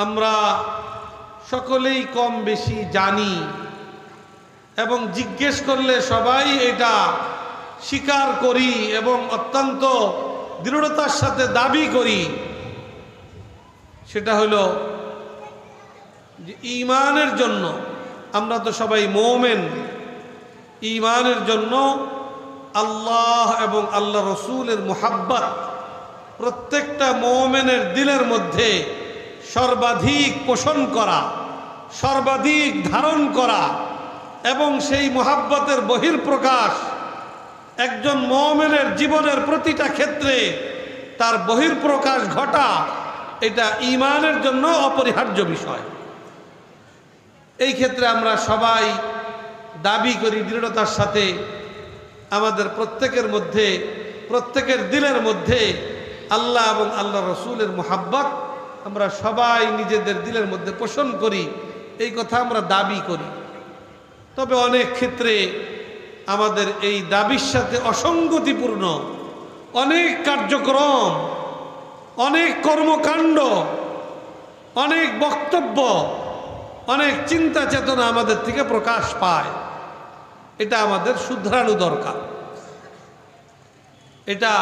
আমরা সকলেই কম বেশি জানি এবং জিজ্ঞেস করলে সবাই এটা স্বীকার করি এবং অত্যন্ত দৃঢ়তার সাথে দাবি করি। সেটা হলো যে ইমানের জন্য আমরা তো সবাই মোমেন। ইমানের জন্য আল্লাহ এবং আল্লাহ রসুলের মোহাব্বত প্রত্যেকটা মোমেনের দিলের মধ্যে সর্বাধিক পোষণ করা, সর্বাধিক ধারণ করা এবং সেই মোহাব্বতের বহির্প্রকাশ একজন মোমেনের জীবনের প্রতিটা ক্ষেত্রে তার বহির্প্রকাশ ঘটা, এটা ইমানের জন্য অপরিহার্য বিষয়। এই ক্ষেত্রে আমরা সবাই দাবি করি দৃঢ়তার সাথে, আমাদের প্রত্যেকের মধ্যে, প্রত্যেকের দিলের মধ্যে আল্লাহ এবং আল্লাহ রসুলের মোহাব্বত আমরা সবাই নিজেদের দিলের মধ্যে পোষণ করি, এই কথা আমরা দাবি করি। তবে অনেক ক্ষেত্রে আমাদের এই দাবির সাথে অসঙ্গতিপূর্ণ। অনেক কার্যক্রম, অনেক কর্মকাণ্ড, অনেক বক্তব্য, অনেক চিন্তা চেতনা আমাদের থেকে প্রকাশ পায়। এটা আমাদের শুধরানো দরকার। এটা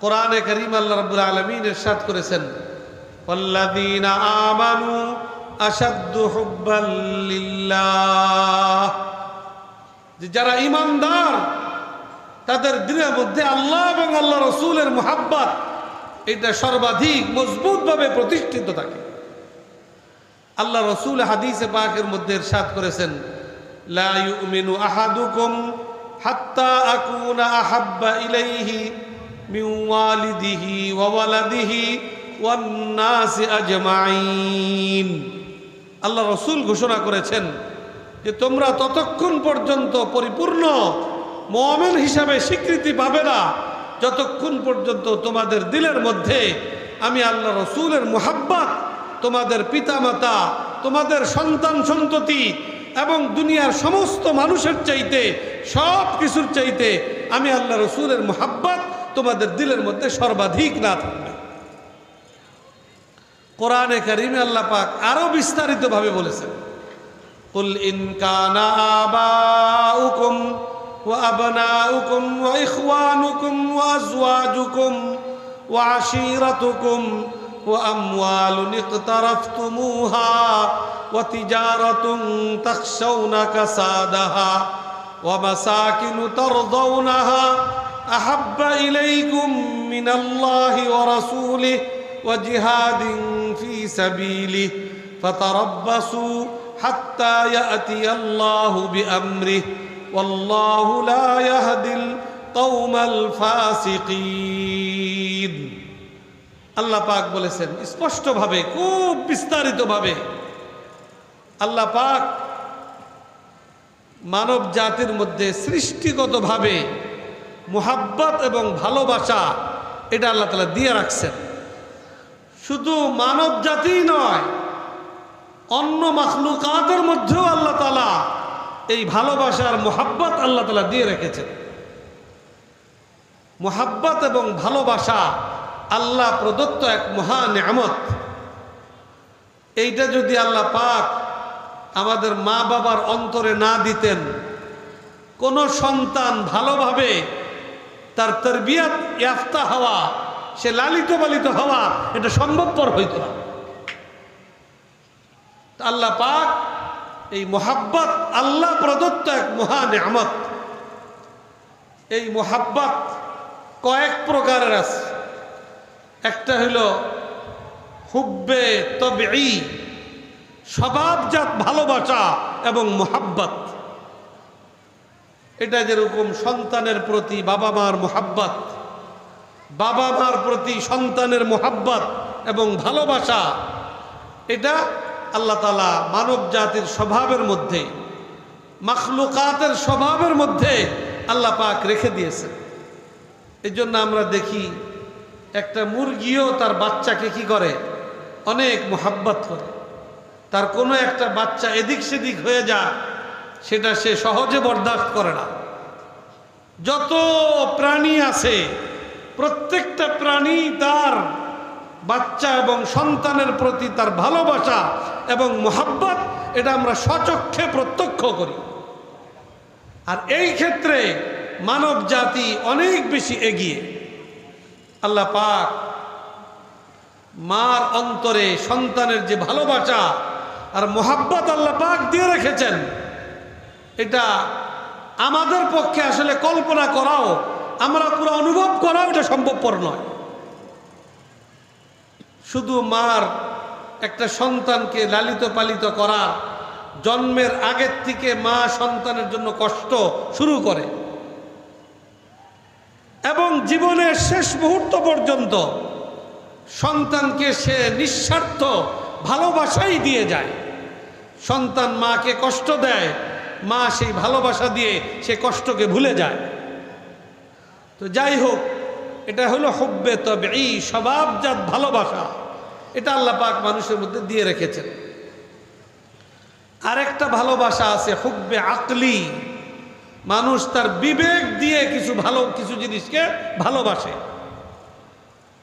কোরআনে করিম আল্লাহ রাব্বুল আলামিন ইরশাদ করেছেন আমানু আশাদ্দু হুব্বাল লিল্লাহ যে যারা ইমানদার, তাদের দিনের মধ্যে আল্লাহ এবং আল্লাহ রসুলের মোহাব্বত, এটা সর্বাধিক মজবুতভাবে প্রতিষ্ঠিত থাকে। আল্লাহ রসুল হাদিসে পাকের মধ্যে ইরশাদ করেছেন, লা ইউমিনু আহাদুকুম হাত্তা আকুনা আহাব্বা ইলাইহি মিন ওয়ালিদিহি ওয়া ওয়ালাদিহি আল্লাহ রসুল ঘোষণা করেছেন যে তোমরা ততক্ষণ পর্যন্ত পরিপূর্ণ মমেন হিসাবে স্বীকৃতি পাবে না। যতক্ষণ পর্যন্ত তোমাদের দিলের মধ্যে আমি আল্লাহ রসুলের মোহাব্বত, তোমাদের পিতামাতা, তোমাদের সন্তান সন্ততি এবং দুনিয়ার সমস্ত মানুষের চাইতে সব কিছুর চাইতে আমি আল্লাহ রসুলের মোহাব্বত তোমাদের দিলের মধ্যে সর্বাধিক না থাকবে। কোরআনে কারিমে আল্লাহ পাক আরো বিস্তারিতভাবে বলেছেন قل إن كان آباؤكم وأبناؤكم وإخوانكم وأزواجكم وعشيرتكم وأموال اقترفتموها وتجارة تخشون كسادها ومساكن ترضونها أحب إليكم من الله ورسوله وجهاد في سبيله فتربصوا حتى يأتي الله بأمره والله لا يهدي القوم الفاسقين আল্লাহ পাক বলেছেন স্পষ্টভাবে খুব বিস্তারিতভাবে আল্লাহ পাক মানব জাতির মধ্যে সৃষ্টিগতভাবে মোহাব্বত এবং ভালোবাসা এটা আল্লাহ তালা দিয়ে রাখছেন শুধু মানব জাতিই নয়, অন্য মাখলুকাতের মধ্যেও আল্লাহ তালা এই ভালোবাসার মোহাব্বত আল্লাহ তালা দিয়ে রেখেছেন। মোহাব্বত এবং ভালোবাসা আল্লাহ প্রদত্ত এক মহা নিয়ামত। এইটা যদি আল্লাহ পাক আমাদের মা বাবার অন্তরে না দিতেন, কোনো সন্তান ভালোভাবে তার তরবিয়াত, ইয়াফতা হওয়া সে লালিত পালিত হওয়া, এটা সম্ভবপর হইত না। আল্লাহ পাক এই মোহাব্বত, আল্লাহ প্রদত্ত এক মহা নিয়ামত। এই মোহাব্বত কয়েক প্রকারের আছে। একটা হইল হুব্বে তবে স্বভাবজাত ভালোবাসা এবং মোহাব্বত। এটা যেরকম সন্তানের প্রতি বাবা মার মোহাব্বত বাবা মার প্রতি সন্তানের মোহাব্বত এবং ভালোবাসা, এটা আল্লাহ তালা মানব জাতির স্বভাবের মধ্যে, মাখলুকাতের স্বভাবের মধ্যে আল্লাহ পাক রেখে দিয়েছে এই জন্য আমরা দেখি একটা মুরগিও তার বাচ্চাকে কি করে? অনেক মোহাব্বত করে। তার কোনো একটা বাচ্চা এদিক সেদিক হয়ে যায় সেটা সে সহজে বরদাস্ত করে না। যত প্রাণী আছে প্রত্যেকটা প্রাণী তার বাচ্চা এবং সন্তানের প্রতি তার ভালোবাসা এবং মোহাব্বত, এটা আমরা সচক্ষে প্রত্যক্ষ করি। আর এই ক্ষেত্রে মানব জাতি অনেক বেশি এগিয়ে। আল্লাহ পাক মার অন্তরে সন্তানের যে ভালোবাসা আর মোহাব্বত আল্লাহ পাক দিয়ে রেখেছেন, এটা আমাদের পক্ষে আসলে কল্পনা করাও আমরা পুরো অনুভব করাও এটা সম্ভবপর নয়। শুধু মার একটা সন্তানকে লালিত পালিত করা, জন্মের আগের থেকে মা সন্তানের জন্য কষ্ট শুরু করে। এবং জীবনের শেষ মুহূর্ত পর্যন্ত সন্তানকে সে নিঃস্বার্থ ভালোবাসাই দিয়ে যায়। সন্তান মাকে কষ্ট দেয়, মা সেই ভালোবাসা দিয়ে সে কষ্টকে ভুলে যায়। তো যাই হোক, এটা হলো হব্বে তবে এই স্বভাবজাত ভালোবাসা। এটা আল্লাহ পাক মানুষের মধ্যে দিয়ে রেখেছেন। আরেকটা ভালোবাসা আছে হুব্বে আকলি। মানুষ তার বিবেক দিয়ে কিছু ভালো, কিছু জিনিসকে ভালোবাসে।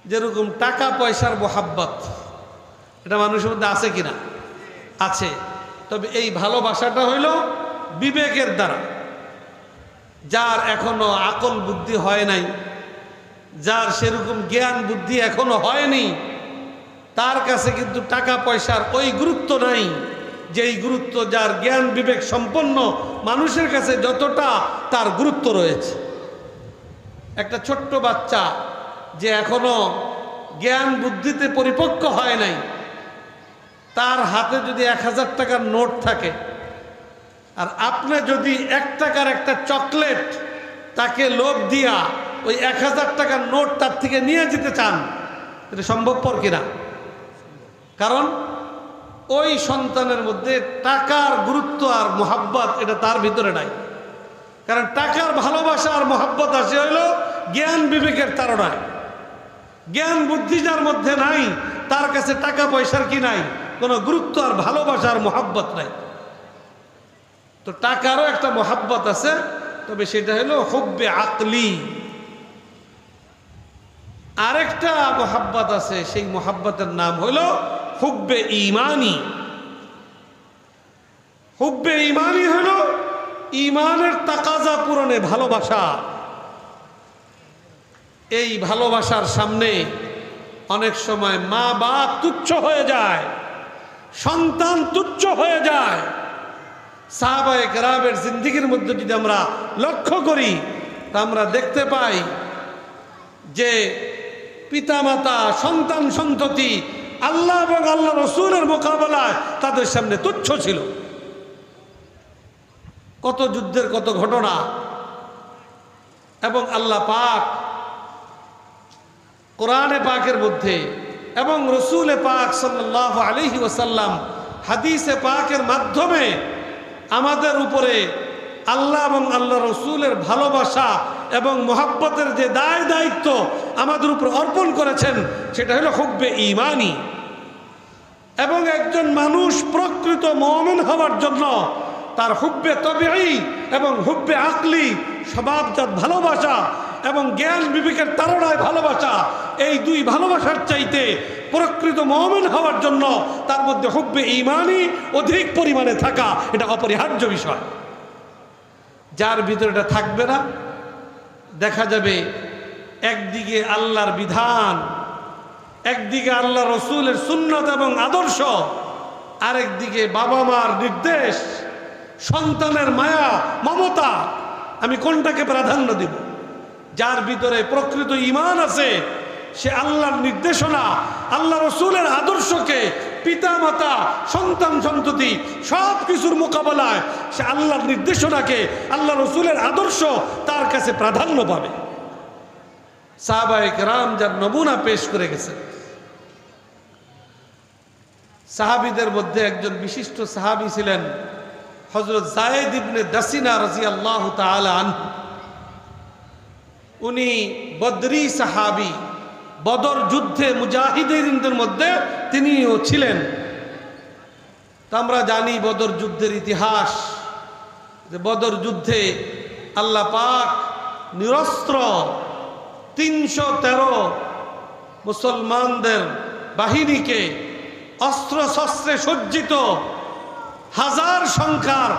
যেরকম টাকা, পয়সার মোহাব্বত। এটা মানুষের মধ্যে আছে কিনা? আছে। তবে এই ভালোবাসাটা হইল বিবেকের দ্বারা। যার এখনও আকল বুদ্ধি হয় নাই, যার সেরকম জ্ঞান বুদ্ধি এখনও হয়নি, তার কাছে কিন্তু টাকা পয়সার ওই গুরুত্ব নাই, যেই গুরুত্ব যার জ্ঞান বিবেক সম্পন্ন মানুষের কাছে যতটা, তার গুরুত্ব রয়েছে। একটা ছোট্ট বাচ্চা যে এখনও জ্ঞান বুদ্ধিতে পরিপক্ক হয় নাই, তার হাতে যদি এক হাজার টাকার নোট থাকে আর আপনি যদি এক টাকার একটা চকলেট তাকে লোভ দিয়া ওই এক হাজার টাকার নোট তার থেকে নিয়ে যেতে চান, এটা সম্ভবপর কিনা? কারণ ওই সন্তানের মধ্যে টাকার গুরুত্ব আর মোহাব্বত এটা তার ভিতরে নাই। কারণ টাকার ভালোবাসা আর মোহাব্বত আসে হইল জ্ঞান বিবেকের তারণায় জ্ঞান বুদ্ধি যার মধ্যে নাই, তার কাছে টাকা পয়সার কি নাই, কোনো গুরুত্ব আর ভালোবাসার মোহাব্বত নাই। তো টাকারও একটা মহাব্বত আছে, তবে সেটা হলো হব্বে আকলি। আরেকটা মোহাব্বত আছে, সেই মোহাব্বতের নাম হলো হুব্বে ইমানি হুব্বে ইমানি হলো ইমানের তাকাজা পূরণে ভালোবাসা। এই ভালোবাসার সামনে অনেক সময় মা বাপ তুচ্ছ হয়ে যায়, সন্তান তুচ্ছ হয়ে যায়। সাহাবায়ে কেরামের জিন্দিগির মধ্যে যদি আমরা লক্ষ্য করি, তা আমরা দেখতে পাই যে পিতামাতা, সন্তান, সন্ততি, আল্লাহ এবং আল্লাহ রসুলের মোকাবেলায় তাদের সামনে তুচ্ছ ছিল। কত যুদ্ধের কত ঘটনা। এবং আল্লাহ পাক কোরআনে পাকের মধ্যে এবং রসুলে পাক সাল্লাহ আলহি ওসাল্লাম হাদিসে পাকের মাধ্যমে আমাদের উপরে আল্লাহ এবং আল্লাহ রসুলের ভালোবাসা এবং মোহাব্বতের যে দায় দায়িত্ব আমাদের উপর অর্পণ করেছেন, সেটা হলো হুব্বে ইমানি এবং একজন মানুষ প্রকৃত মমিন হওয়ার জন্য তার হুব্বে তবেই এবং হুব্বে আকলি, স্বভাবজাত ভালোবাসা এবং জ্ঞান বিবেকের তারণায় ভালোবাসা, এই দুই ভালোবাসার চাইতে প্রকৃত মমিন হওয়ার জন্য তার মধ্যে হুব্বে ইমানই অধিক পরিমাণে থাকা, এটা অপরিহার্য বিষয়। যার ভিতরে এটা থাকবে না, দেখা যাবে একদিকে আল্লাহর বিধান, একদিকে আল্লাহ রসুলের সুন্নত এবং আদর্শ, আরেকদিকে বাবা মার নির্দেশ, সন্তানের মায়া, মমতা, আমি কোনটাকে প্রাধান্য দিব? যার ভিতরে প্রকৃত ইমান আছে, সে আল্লাহর নির্দেশনা আল্লাহ রসুলের আদর্শকে পিতা, মাতা, সন্তান, সন্ততি সব কিছুর মোকাবেলায় সে আল্লাহর নির্দেশনাকে আল্লাহ রসুলের আদর্শ তার কাছে প্রাধান্য পাবে। সাহাবাহিক রাম যার নমুনা পেশ করে গেছেন। সাহাবিদের মধ্যে একজন বিশিষ্ট সাহাবি ছিলেন হজরত জায়েদ ইবনে দাসিনা রাজি আল্লাহ আনহু। উনি বদরি সাহাবি, বদর যুদ্ধে মুজাহিদের মধ্যে তিনিও ছিলেন। তা আমরা জানি বদর যুদ্ধের ইতিহাস, যে বদর যুদ্ধে আল্লাহ পাক নিরস্ত্র তিনশো তেরো মুসলমানদের বাহিনীকে অস্ত্র শস্ত্রে সজ্জিত হাজার সংখ্যার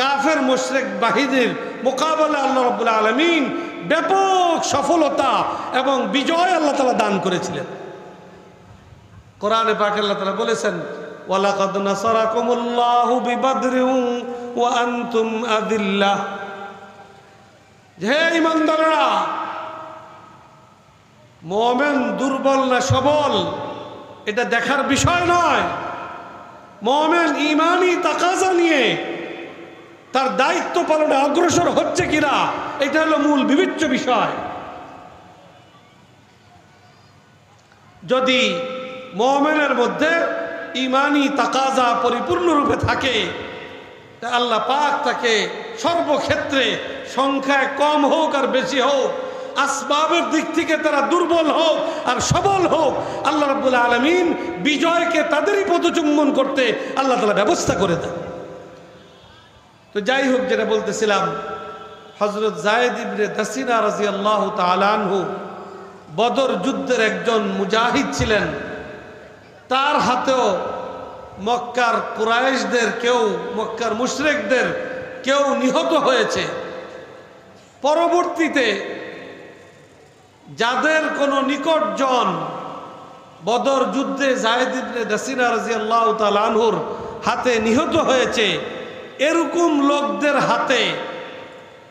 কাফের মোশরেক বাহিনীর মোকাবেলা আল্লাহ রব্বুল আলমিন ব্যাপক সফলতা এবং বিজয় আল্লাহ তালা দান করেছিলেন। কোরআনে পাক আল্লাহ তালা বলেছেন, ওয়ালাকাদ নাসারাকুমুল্লাহু বিবাদরিন ওয়া আনতুম আদিল্লাহ হে ইমানদাররা মোমেন দুর্বল না সবল, এটা দেখার বিষয় নয়। মোমেন ইমানি তাকাজা নিয়ে তার দায়িত্ব পালনে অগ্রসর হচ্ছে কিনা এটা হলো মূল বিবেচ্য বিষয়। যদি মোমেনের মধ্যে ইমানি তাকাজা পরিপূর্ণরূপে থাকে আল্লাহ পাক তাকে সর্বক্ষেত্রে সংখ্যায় কম হোক আর বেশি হোক, আসবাবের দিক থেকে তারা দুর্বল হোক আর সবল হোক, আল্লাহ রাব্বুল আলমিন বিজয়কে তাদেরই পদচুম্বন করতে আল্লাহ তালা ব্যবস্থা করে দেন। তো যাই হোক যেটা বলতেছিলাম হজরত জায়দ ইবনে দাসিনা রাজি আল্লাহ তালানহু বদর যুদ্ধের একজন মুজাহিদ ছিলেন। তার হাতেও মক্কার কুরাইশদের কেউ, মক্কার মুশরেকদের কেউ নিহত হয়েছে। পরবর্তীতে যাদের কোনো নিকটজন বদর যুদ্ধে জাহেদ ইবনে দাসিনা রাজি আল্লাহ তালানহুর হাতে নিহত হয়েছে, এরকম লোকদের হাতে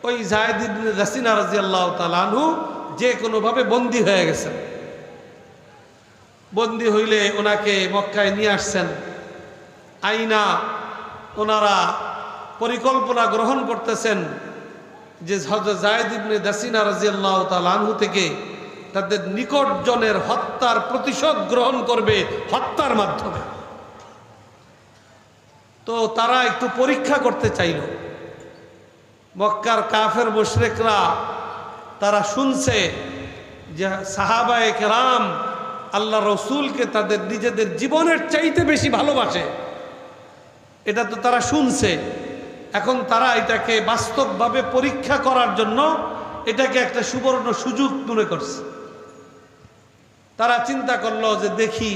ওই জাহেদ ইবনে দাসিনা রাজি আল্লাহ তালানহু যে কোনোভাবে বন্দী হয়ে গেছেন। বন্দী হইলে ওনাকে মক্কায় নিয়ে আসছেন। আইনা ওনারা পরিকল্পনা গ্রহণ করতেছেন যে হজরত জায়দ ইবনে দাসিনা রাজিয়াল্লাহ তালানহু থেকে তাদের নিকটজনের হত্যার প্রতিশোধ গ্রহণ করবে হত্যার মাধ্যমে। তো তারা একটু পরীক্ষা করতে চাইল। মক্কার কাফের মুশরেকরা তারা শুনছে যে সাহাবায়ে কেরাম আল্লাহ রসুলকে তাদের নিজেদের জীবনের চাইতে বেশি ভালোবাসে। এটা তো তারা শুনছে। এখন তারা এটাকে বাস্তবভাবে পরীক্ষা করার জন্য এটাকে একটা সুবর্ণ সুযোগ মনে করছে। তারা চিন্তা করল যে দেখি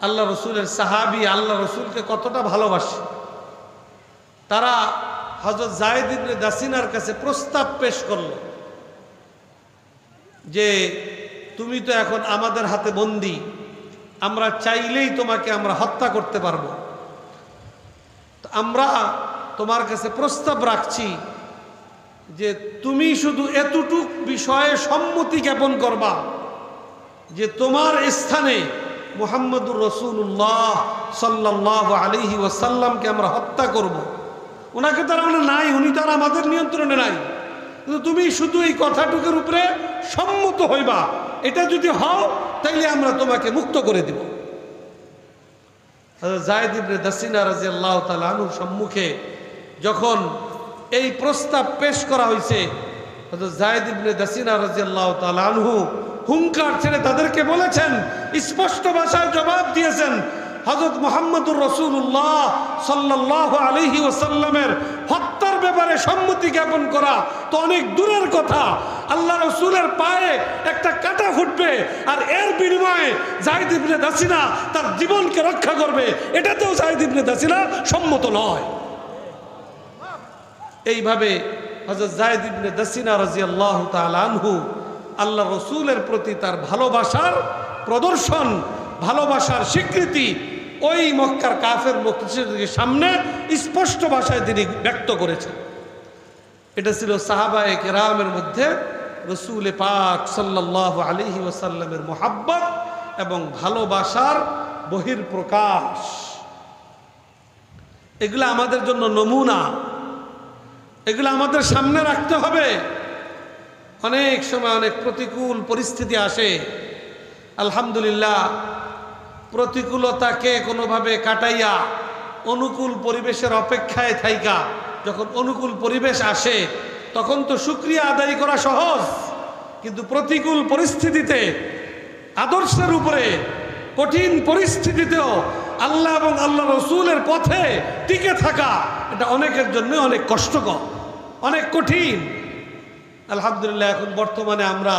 আল্লাহ রসুলের সাহাবি আল্লাহ রসুলকে কতটা ভালোবাসে। তারা হজরত জায়দ ইবনে দাসিনার কাছে প্রস্তাব পেশ করল যে, তুমি তো এখন আমাদের হাতে বন্দি আমরা চাইলেই তোমাকে আমরা হত্যা করতে পারব আমরা তোমার কাছে প্রস্তাব রাখছি যে, তুমি শুধু এতটুক বিষয়ে সম্মতি জ্ঞাপন করবা যে, তোমার স্থানে মোহাম্মদুর রসুল্লাহ সাল্লাহ আলিহি ওয়াসাল্লামকে আমরা হত্যা করব। ওনাকে তার মানে নাই, উনি তার আমাদের নিয়ন্ত্রণে নাই। কিন্তু তুমি শুধু এই কথাটুকুর উপরে সম্মত হইবা। এটা যদি হও, তাইলে আমরা তোমাকে মুক্ত করে দিব। জায়দ ইবনে দাসিনা রাজি আল্লাহ তালুর সম্মুখে যখন এই প্রস্তাব পেশ করা হয়েছে জায়দ ইবনে দাসিনা রাজি আল্লাহ তালহু হুঙ্কার ছেড়ে তাদেরকে বলেছেন, স্পষ্ট ভাষায় জবাব দিয়েছেন হজরত মোহাম্মদুর রসুল্লাহ সাল্লাহ আলহি ওসাল্লামের হত্যার ব্যাপারে সম্মতি জ্ঞাপন করা তো অনেক দূরের কথা। আল্লাহ রসুলের পায়ে একটা কাটা ফুটবে আর এর বিনিময়ে জাহিদ ইবনে দাসিনা তার জীবনকে রক্ষা করবে। এটাতেও জাহিদ ইবনে দাসিনা সম্মত নয়। এইভাবে হজরত জাহিদ ইবনে দাসিনা রাজি আল্লাহ তালহু আল্লাহ রসুলের প্রতি তার ভালোবাসার প্রদর্শন, ভালোবাসার স্বীকৃতি ওই মক্কার কাফের মুক্তির সামনে স্পষ্ট ভাষায় তিনি ব্যক্ত করেছেন। এটা ছিল সাহাবায়ে কেরামের মধ্যে রসুল পাক সাল্লাহ আলিহি ওসাল্লামের মোহাব্বত এবং ভালোবাসার বহির প্রকাশ এগুলো আমাদের জন্য নমুনা। এগুলো আমাদের সামনে রাখতে হবে। অনেক সময় অনেক প্রতিকূল পরিস্থিতি আসে। আলহামদুলিল্লাহ প্রতিকূলতাকে কোনোভাবে কাটাইয়া অনুকূল পরিবেশের অপেক্ষায় থাইকা। যখন অনুকূল পরিবেশ আসে, তখন তো সুক্রিয়া আদায় করা সহজ। কিন্তু প্রতিকূল পরিস্থিতিতে, আদর্শের উপরে, কঠিন পরিস্থিতিতেও আল্লাহ এবং আল্লাহ রসুলের পথে টিকে থাকা, এটা অনেকের জন্য অনেক কষ্টকর, অনেক কঠিন। আলহামদুলিল্লাহ, এখন বর্তমানে আমরা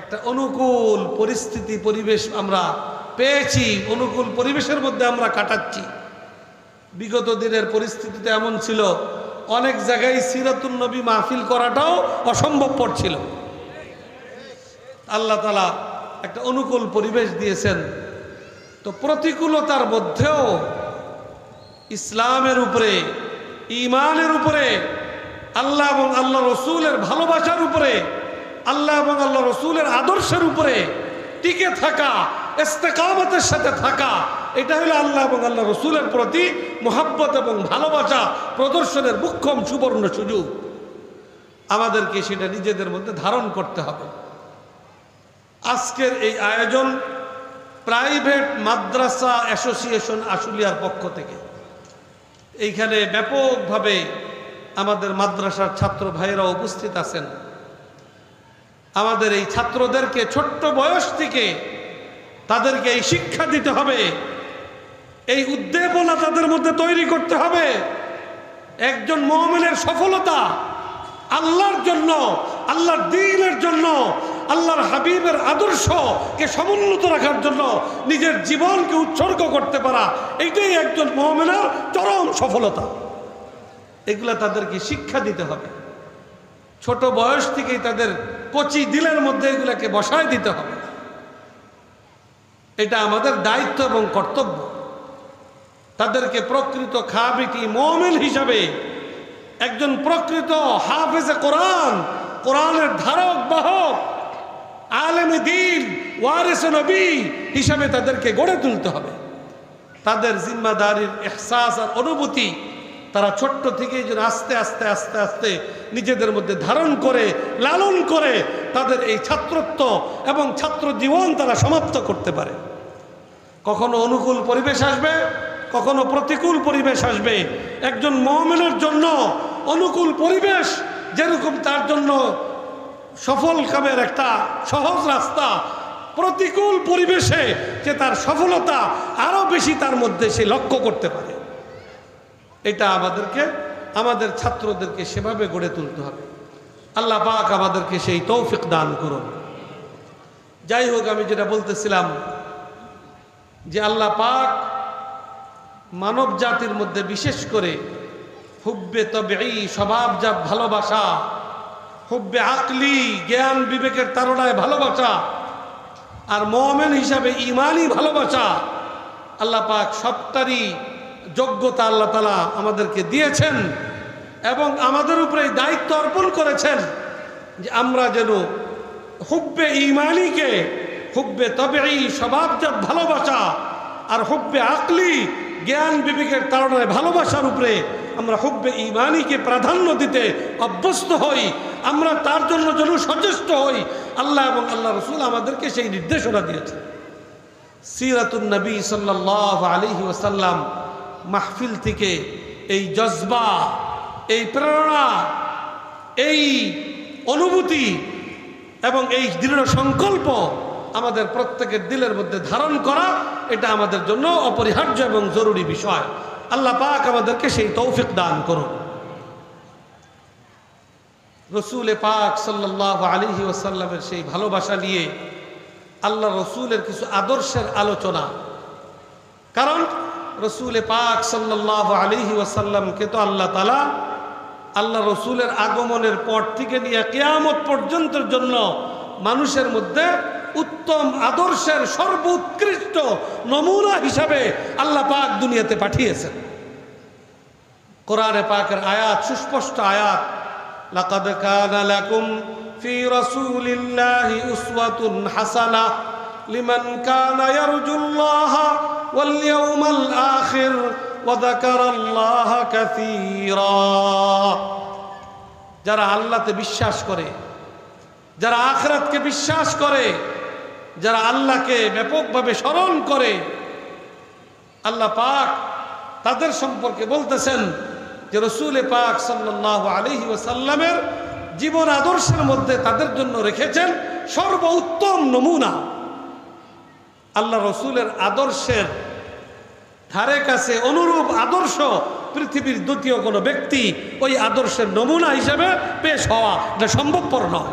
একটা অনুকূল পরিস্থিতি, পরিবেশ আমরা পেয়েছি, অনুকূল পরিবেশের মধ্যে আমরা কাটাচ্ছি। বিগত দিনের পরিস্থিতিতে এমন ছিল, অনেক জায়গায় সিরাতুল নবী মাহফিল করাটাও অসম্ভবপর ছিল। আল্লাহ তালা একটা অনুকূল পরিবেশ দিয়েছেন। তো প্রতিকূলতার মধ্যেও ইসলামের উপরে ইমানের উপরে, আল্লাহ এবং আল্লাহ রসুলের ভালোবাসার উপরে, আল্লাহ এবং আল্লাহ রসুলের আদর্শের উপরে টিকে থাকা ইস্তেকামতের সাথে থাকা। এটা হলো আল্লাহ এবং আল্লাহ রসুলের প্রতি মোহাব্বত এবং ভালোবাসা, প্রদর্শনের মুখ্যম সুবর্ণ সুযোগ। আমাদেরকে সেটা নিজেদের মধ্যে ধারণ করতে হবে। আজকের এই আয়োজন প্রাইভেট মাদ্রাসা অ্যাসোসিয়েশন আশুলিয়ার পক্ষ থেকে। এইখানে ব্যাপকভাবে আমাদের মাদ্রাসার ছাত্র ভাইয়েরা উপস্থিত আছেন। আমাদের এই ছাত্রদেরকে ছোট্ট বয়স থেকে তাদেরকে এই শিক্ষা দিতে হবে। এই উদ্দীপনা তাদের মধ্যে তৈরি করতে হবে। একজন মোহামেনের সফলতা আল্লাহর জন্য, আল্লাহর দিনের জন্য, আল্লাহর হাবিবের আদর্শকে সমুন্নত রাখার জন্য নিজের জীবনকে উৎসর্গ করতে পারা, এইটাই একজন মোহামেনের চরম সফলতা। এগুলা তাদেরকে শিক্ষা দিতে হবে। ছোট বয়স থেকেই তাদের কচি দিলের মধ্যে এগুলাকে বসায় দিতে হবে। এটা আমাদের দায়িত্ব এবং কর্তব্য। তাদেরকে প্রকৃত খাবিটি মোমেন হিসাবে একজন প্রকৃত হাফেজে কোরআন, কোরআনের ধারক, বাহক, আলেম দিন, ওয়ারেস নবী হিসাবে তাদেরকে গড়ে তুলতে হবে। তাদের জিম্মাদারির এহসাস আর অনুভূতি তারা ছোট্ট থেকেই যেন আস্তে আস্তে আস্তে আস্তে নিজেদের মধ্যে ধারণ করে, লালন করে তাদের এই ছাত্রত্ব এবং ছাত্র জীবন তারা সমাপ্ত করতে পারে। কখনো অনুকূল পরিবেশ আসবে, কখনো প্রতিকূল পরিবেশ আসবে। একজন মহমেনের জন্য অনুকূল পরিবেশ যেরকম তার জন্য সফল কামের একটা সহজ রাস্তা, প্রতিকূল পরিবেশে যে তার সফলতা আরও বেশি তার মধ্যে সে লক্ষ্য করতে পারে। এটা আমাদেরকে, আমাদের ছাত্রদেরকে সেভাবে গড়ে তুলতে হবে। আল্লাহ পাক আমাদেরকে সেই তৌফিক দান করুন। যাই হোক, আমি যেটা বলতেছিলাম যে আল্লাহ পাক মানব জাতির মধ্যে বিশেষ করে হুব্বে তবে স্বভাবজাত ভালোবাসা, হুব্বে আকলি, জ্ঞান বিবেকের তারণায় ভালোবাসা, আর মমেন হিসাবে ইমানই ভালোবাসা, আল্লাহ পাক সবটারই যোগ্যতা আল্লাহ তালা আমাদেরকে দিয়েছেন এবং আমাদের উপরে এই দায়িত্ব অর্পণ করেছেন যে আমরা যেন হুব্বে ইমানিকে হুব্বে তবে এই স্বভাবজাত ভালোবাসা আর হুব্বে আকলি জ্ঞান বিবেকের তারণায় ভালোবাসার উপরে আমরা হুব্বে ইমানিকে প্রাধান্য দিতে অভ্যস্ত হই, আমরা তার জন্য যেন সচেষ্ট হই। আল্লাহ এবং আল্লাহ রসুল আমাদেরকে সেই নির্দেশনা দিয়েছে সিরাতুন নবী সাল্লাহ আলিহি ওসাল্লাম মাহফিল থেকে এই জজবা, এই প্রেরণা, এই অনুভূতি এবং এই দৃঢ় সংকল্প আমাদের প্রত্যেকের দিলের মধ্যে ধারণ করা, এটা আমাদের জন্য অপরিহার্য এবং জরুরি বিষয়। আল্লাহ পাক আমাদেরকে সেই তৌফিক দান করুন। রসুল পাক সাল্লাহ আলিহি ওসাল্লামের সেই ভালোবাসা নিয়ে আল্লাহ রসুলের কিছু আদর্শের আলোচনা। কারণ রসুল পাক সাল্লাহ আলিহি ওসাল্লামকে তো আল্লাহ তালা আল্লাহ রসুলের আগমনের পর থেকে নিয়ে কেয়ামত পর্যন্তের জন্য মানুষের মধ্যে উত্তম আদর্শের সর্বোৎকৃষ্ট নমুনা হিসাবে আল্লাহ পাক দুনিয়াতে পাঠিয়েছেন। কোরআনে পাকের আয়াত, সুস্পষ্ট আয়াত, লাকাদ কানা লাকুম ফি রাসূলিল্লাহি উসওয়াতুন হাসানাহ লিমান কানা ইয়ারজুল্লাহ ওয়াল ইয়াউমাল আখির ওয়া যাকারাল্লাহ কাসীরা। যারা আল্লাহতে বিশ্বাস করে, যারা আখরাতকে বিশ্বাস করে যারা আল্লাহকে ব্যাপকভাবে স্মরণ করে, আল্লাহ পাক তাদের সম্পর্কে বলতেছেন যে রসুলে পাক সাল্লাহ আলহি ওসাল্লামের জীবন আদর্শের মধ্যে তাদের জন্য রেখেছেন সর্বোত্তম নমুনা। আল্লাহ রসুলের আদর্শের ধারে কাছে অনুরূপ আদর্শ পৃথিবীর দ্বিতীয় কোনো ব্যক্তি ওই আদর্শের নমুনা হিসেবে পেশ হওয়া এটা সম্ভবপর নয়।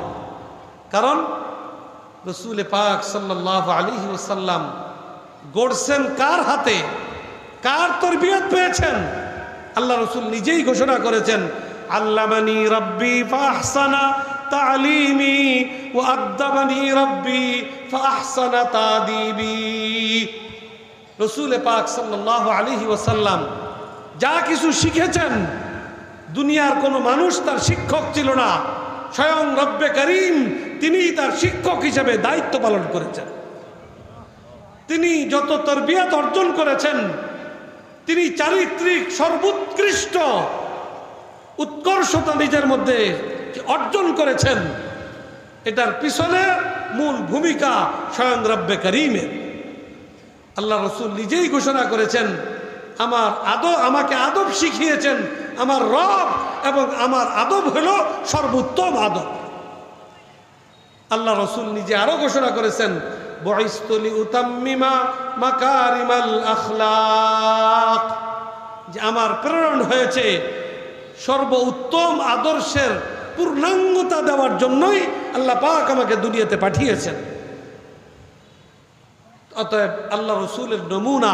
কারণ রসুল পাক সাল্লাহ আলী ওসাল্লাম গড়ছেন কার হাতে? কার তরবিয়ত পেয়েছেন? আল্লাহ রসুল নিজেই ঘোষণা করেছেন, আল্লামানি রব্বি ফাহসানা তালিমি ও আদাবানি রব্বি ফাহসানা তাদিবি। রসুল পাক সাল্লাহ আলিহি ওসাল্লাম যা কিছু শিখেছেন, দুনিয়ার কোনো মানুষ তার শিক্ষক ছিল না। স্বয়ং রব্বে করিম তিনি তার শিক্ষক হিসেবে দায়িত্ব পালন করেছেন। তিনি যত তরবিয়াত অর্জন করেছেন, তিনি চারিত্রিক সর্বোৎকৃষ্ট, উৎকর্ষতা নিজের মধ্যে অর্জন করেছেন। এটার পিছনে মূল ভূমিকা স্বয়ং রব্বে করিমের আল্লাহ রসুল নিজেই ঘোষণা করেছেন, আমার আদব, আমাকে আদব শিখিয়েছেন, আমার রব এবং আমার আদব হলো সর্বোত্তম আদব। আল্লাহ রসুল নিজে আরও ঘোষণা করেছেন বয়স্তলি উতাম্মিমা যে আমার প্রেরণ হয়েছে সর্ব উত্তম আদর্শের পূর্ণাঙ্গতা দেওয়ার জন্যই আল্লাহ পাক আমাকে দুনিয়াতে পাঠিয়েছেন। অতএব আল্লাহ রসুলের নমুনা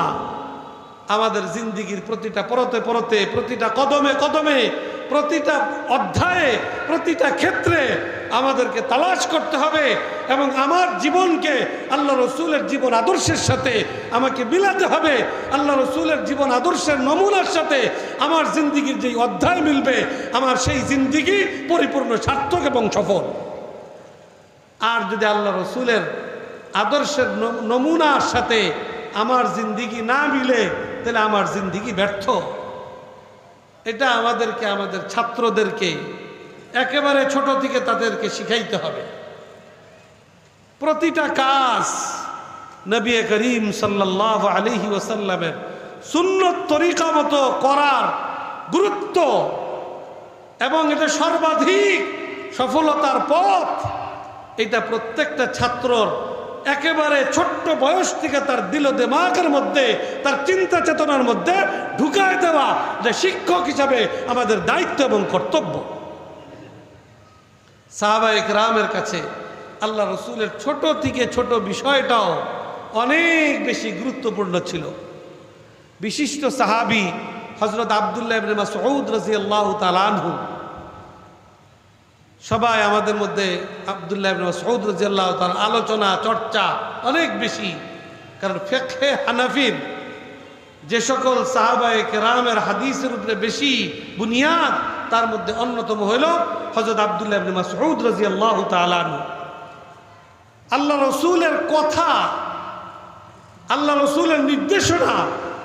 আমাদের জিন্দিগির প্রতিটা পরতে পরতে, প্রতিটা কদমে কদমে, প্রতিটা অধ্যায়ে, প্রতিটা ক্ষেত্রে আমাদেরকে তালাশ করতে হবে এবং আমার জীবনকে আল্লাহ রসুলের জীবন আদর্শের সাথে আমাকে মিলাতে হবে। আল্লাহ রসুলের জীবন আদর্শের নমুনার সাথে আমার জিন্দিগির যেই অধ্যায় মিলবে, আমার সেই জিন্দিগি পরিপূর্ণ সার্থক এবং সফল। আর যদি আল্লাহ রসুলের আদর্শের নমুনার সাথে আমার জিন্দিগি না মিলে, তাহলে আমার জিন্দিগি ব্যর্থ। এটা আমাদেরকে, আমাদের ছাত্রদেরকে একেবারে ছোট থেকে তাদেরকে শিখাইতে হবে। প্রতিটা কাজ নবী করিম সাল্লাহ আলিহি ওসাল্লামের সুন্নত তরিকা মতো করার গুরুত্ব এবং এটা সর্বাধিক সফলতার পথ, এটা প্রত্যেকটা ছাত্রর একেবারে ছোট্ট বয়স থেকে তার দিল দেমাকের মধ্যে, তার চিন্তা চেতনার মধ্যে ঢুকায় দেওয়া যে শিক্ষক হিসাবে আমাদের দায়িত্ব এবং কর্তব্য। সাহাবা রামের কাছে, আল্লাহ রসুলের ছোট থেকে ছোট বিষয়টাও অনেক বেশি গুরুত্বপূর্ণ ছিল। বিশিষ্ট সাহাবি হজরত আবদুল্লাহ ইবনে মাসউদ রাদিয়াল্লাহু তাআলা আনহু, সবাই আমাদের মধ্যে আবদুল্লাহ ইবনে মাসউদ রাদিয়াল্লাহু আলোচনা, চর্চা অনেক বেশি। কারণ ফিকহে হানাফির যে সকল সাহাবায়ে কেরামের হাদিসের উপরে বেশি বুনিয়াদ তার মধ্যে অন্যতম হইল হজরত আবদুল্লাহ ইবনে মাসউদ রাদিয়াল্লাহু আল্লাহ রসুলের কথা, আল্লাহ রসুলের নির্দেশনা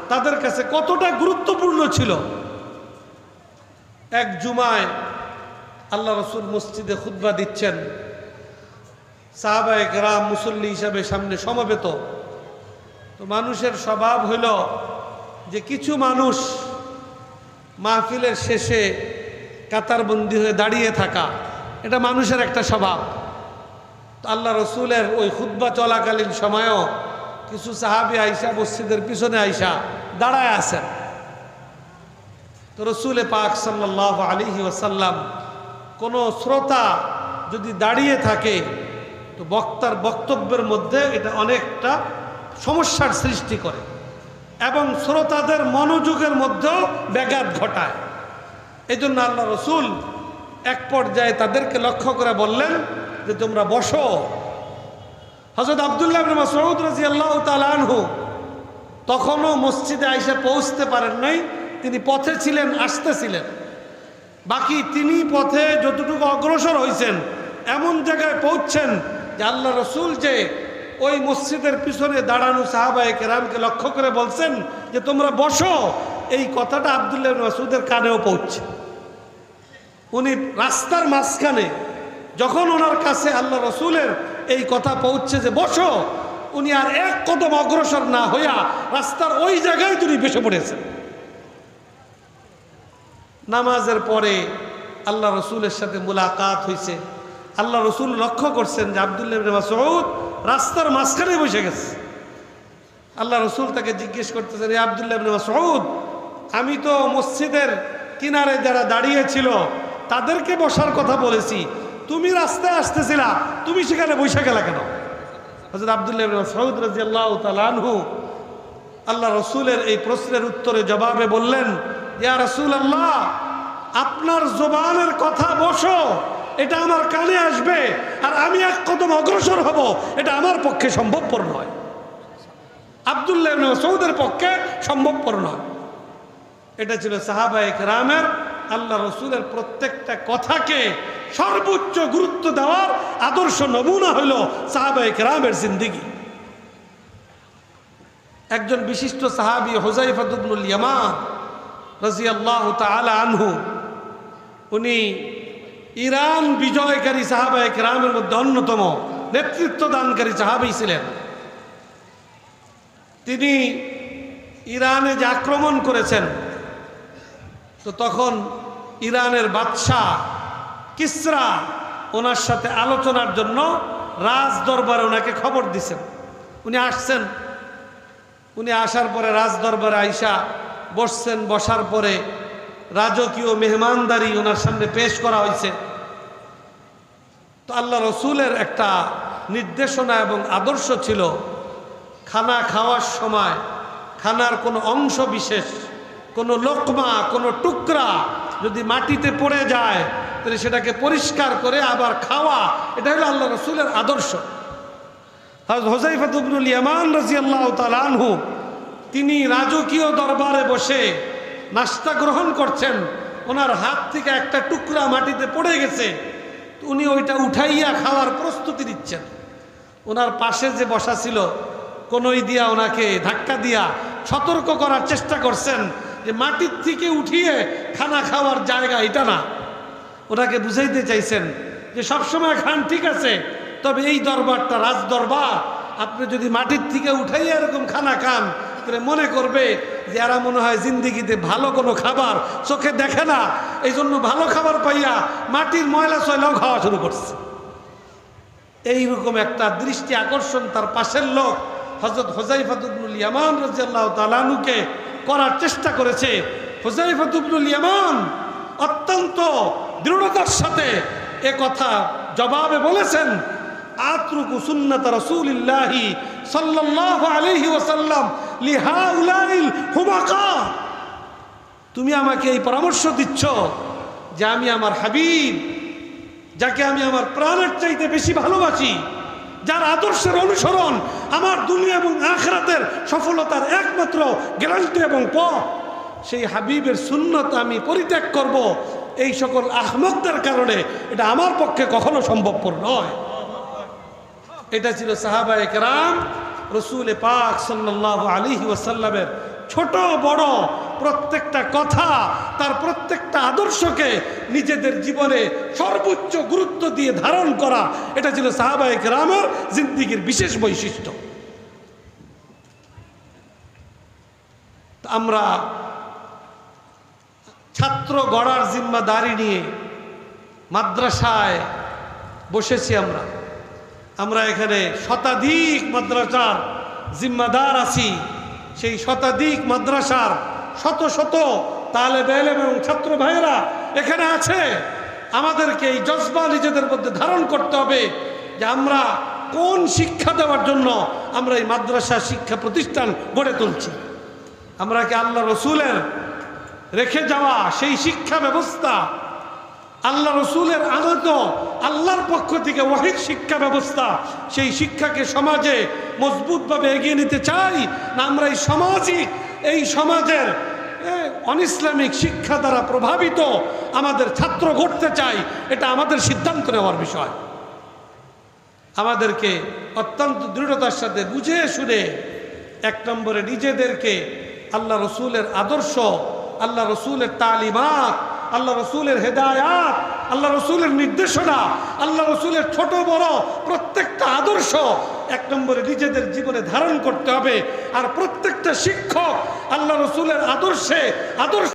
তাদের কাছে কতটা গুরুত্বপূর্ণ ছিল? এক জুমায় আল্লাহ রসুল মসজিদে খুদ্া দিচ্ছেন। সাহাবায় গ্রাম মুসল্লি হিসাবে সামনে সমবেত। তো মানুষের স্বভাব হইল যে কিছু মানুষ মাহফিলের শেষে কাতারবন্দি হয়ে দাঁড়িয়ে থাকা, এটা মানুষের একটা স্বভাব। আল্লাহ রসুলের ওই খুদ্া চলাকালীন সময়ও কিছু সাহাবি আইসা মসজিদের পিছনে আইসা দাঁড়ায় আছেন। তো রসুলে পাক সাল্লাহ আলিহি ওসাল্লাম কোনো শ্রোতা যদি দাঁড়িয়ে থাকে, তো বক্তার বক্তব্যের মধ্যে এটা অনেকটা সমস্যার সৃষ্টি করে এবং শ্রোতাদের মনোযোগের মধ্যেও ব্যাঘাত ঘটায়। এই জন্য আল্লাহ রসুল এক পর্যায়ে তাদেরকে লক্ষ্য করে বললেন যে তোমরা বসো। হজরত আবদুল্লাহ মাসউদ তখনও মসজিদে আইসে পৌঁছতে পারেন নাই, তিনি পথে ছিলেন, আসতেছিলেন। বাকি তিনি পথে যতটুকু অগ্রসর হয়েছেন এমন জায়গায় পৌঁছছেন যে আল্লাহ রসুল যে ওই মসজিদের পিছনে দাঁড়ানো সাহাবায়ে কেরামকে লক্ষ্য করে বলছেন যে তোমরা বসো। এই কথাটা আবদুল্লাহ ইবনে মাসউদের কানেও পৌঁছছে উনি রাস্তার মাঝখানে, যখন ওনার কাছে আল্লাহ রসুলের এই কথা পৌঁছছে যে বসো, উনি আর এক কদম অগ্রসর না হইয়া রাস্তার ওই জায়গায় তিনি বেসে পড়েছেন। নামাজের পরে আল্লাহ রসুলের সাথে মুলাকাত হয়েছে আল্লাহ রসুল লক্ষ্য করছেন যে আবদুল্লাহ মাসউদ রাস্তার মাঝখানে বসে গেছে। আল্লাহ রসুল তাকে জিজ্ঞেস করতেছেন, "এ আবদুল্লাহ মাসউদ, আমি তো মসজিদের কিনারে যারা দাঁড়িয়েছিল তাদেরকে বসার কথা বলেছি। তুমি রাস্তায় আসতেছিলা, তুমি সেখানে বসে গেলা কেন? হজরত আবদুল্লাহ মাসউদ রাদিয়াল্লাহু তাআলা আনহু আল্লাহ রসুলের এই প্রশ্নের উত্তরে জবাবে বললেন, ইয়া রসুল আল্লাহ আপনার জবানের কথা বসো, এটা আমার কানে আসবে, আর আমি এক কদম অগ্রসর হব, এটা আমার পক্ষে সম্ভবপর নয়। আবদুল্লাহ সৌদের পক্ষে সম্ভবপর নয়। এটা ছিল সাহাবায়ে রামের আল্লাহ রসুলের প্রত্যেকটা কথাকে সর্বোচ্চ গুরুত্ব দেওয়ার আদর্শ নমুনা হইল সাহাবায়ে রামের জিন্দিগি। একজন বিশিষ্ট সাহাবি হোজাইফাদুবনুল ইয়ামান রাজিয়াল্লাহ তাআলা আনহু, উনি ইরান বিজয়কারী সাহাবায়ে রামের মধ্যে অন্যতম নেতৃত্ব দানকারী সাহাবি ছিলেন। তিনি ইরানে যে আক্রমণ করেছেন তো তখন ইরানের বাদশাহ কিসরা ওনার সাথে আলোচনার জন্য রাজ দরবারে ওনাকে খবর দিছেন। উনি আসছেন। উনি আসার পরে রাজ দরবারে আইসা বসছেন। বসার পরে রাজকীয় মেহমানদারি ওনার সামনে পেশ করা হয়েছে তো আল্লাহ রসুলের একটা নির্দেশনা এবং আদর্শ ছিল, খানা খাওয়ার সময় খানার কোনো অংশ বিশেষ কোনো লোকমা, কোনো টুকরা যদি মাটিতে পড়ে যায়, তাহলে সেটাকে পরিষ্কার করে আবার খাওয়া, এটা হলো আল্লাহ রসুলের আদর্শ। হোজাইফাতুবনুল ইয়ামান রাজি আল্লাহ তালানহু তিনি রাজকীয় দরবারে বসে নাস্তা গ্রহণ করছেন। ওনার হাত থেকে একটা টুকরা মাটিতে পড়ে গেছে উনি ওইটা উঠাইয়া খাওয়ার প্রস্তুতি নিচ্ছেন। ওনার পাশে যে বসা ছিল, কোনোই দিয়া ওনাকে ধাক্কা দিয়া সতর্ক করার চেষ্টা করছেন। যে মাটির থেকে উঠিয়ে খানা খাওয়ার জায়গা এটা না। ওনাকে বুঝাইতে চাইছেন যে সবসময় খান ঠিক আছে, তবে এই দরবারটা রাজ দরবার। আপনি যদি মাটির থেকে উঠাইয়া এরকম খানা খান, তাহলে মনে করবে যে এরা মনে হয় জিন্দিগিতে ভালো কোনো খাবার চোখে দেখে না। এই জন্য ভালো খাবার পাইয়া মাটির ময়লা সয়লাও খাওয়া শুরু করছে। এইরকম একটা দৃষ্টি আকর্ষণ তার পাশের লোক হজরত হোজাইফাতুবনুল ইয়ামান রাজিয়াল্লাহ তালানুকে করার চেষ্টা করেছে। ইয়ামান অত্যন্ত দৃঢ়তার সাথে এ কথা জবাবে বলেছেন, আত্রুকু সুন্নাত রাসূলিল্লাহি সাল্লাল্লাহু আলাইহি ওয়াসাল্লাম লিহাউলাইল হুমাকা। তুমি আমাকে এই পরামর্শ দিচ্ছ যে আমি আমার হাবিব, যাকে আমি আমার প্রাণের চাইতে বেশি ভালোবাসি। যার আদর্শের অনুসরণ আমার দুনিয়া এবং আখরাতের সফলতার একমাত্র গ্যারান্টি এবং পথ, সেই হাবিবের শূন্যতা আমি পরিত্যাগ করব। এই সকল আহমকদের কারণে এটা আমার পক্ষে কখনো সম্ভবপর নয়। এটা ছিল সাহাবা একরাম রসুল পাক সাল্লাহ আলিহি ওয়াসাল্লামের ছোট বড় প্রত্যেকটা কথা তার প্রত্যেকটা আদর্শকে নিজেদের জীবনে সর্বোচ্চ গুরুত্ব দিয়ে ধারণ করা, এটা ছিল সাহাবা একরামের জিন্দিগির বিশেষ বৈশিষ্ট্য। আমরা ছাত্র গড়ার জিম্মাদারি নিয়ে মাদ্রাসায় বসেছি আমরা। আমরা এখানে শতাধিক মাদ্রাসার জিম্মাদার আছি। সেই শতাধিক মাদ্রাসার শত শত তাহলে বেলেম এবং ছাত্র ভাইয়েরা এখানে আছে। আমাদেরকে এই জজবা নিজেদের মধ্যে ধারণ করতে হবে যে আমরা কোন শিক্ষা দেওয়ার জন্য আমরা এই মাদ্রাসা শিক্ষা প্রতিষ্ঠান গড়ে তুলছি। আমরা কি আল্লাহ রসুলের রেখে যাওয়া সেই শিক্ষা ব্যবস্থা আল্লাহ রসুলের আগত আল্লাহর পক্ষ থেকে ওয়াহিদ শিক্ষা ব্যবস্থা। সেই শিক্ষাকে সমাজে মজবুতভাবে এগিয়ে নিতে চাই না আমরা এই সামাজিক এই সমাজের অনইসলামিক শিক্ষা দ্বারা প্রভাবিত আমাদের ছাত্র গড়তে চাই, এটা আমাদের সিদ্ধান্ত নেওয়ার বিষয়। আমাদেরকে অত্যন্ত দৃঢ়তার সাথে বুঝে শুনে এক নম্বরে নিজেদেরকে আল্লাহ রসুলের আদর্শ, আল্লাহ রসুলের তালিমাত আল্লাহ রসুলের হেদায়াত, আল্লাহ রসুলের নির্দেশনা, আল্লাহ রসুলের ছোট বড় প্রত্যেকটা আদর্শ এক নম্বরে নিজেদের জীবনে ধারণ করতে হবে। আর প্রত্যেকটা শিক্ষক আল্লাহ রসুলের আদর্শে, আদর্শ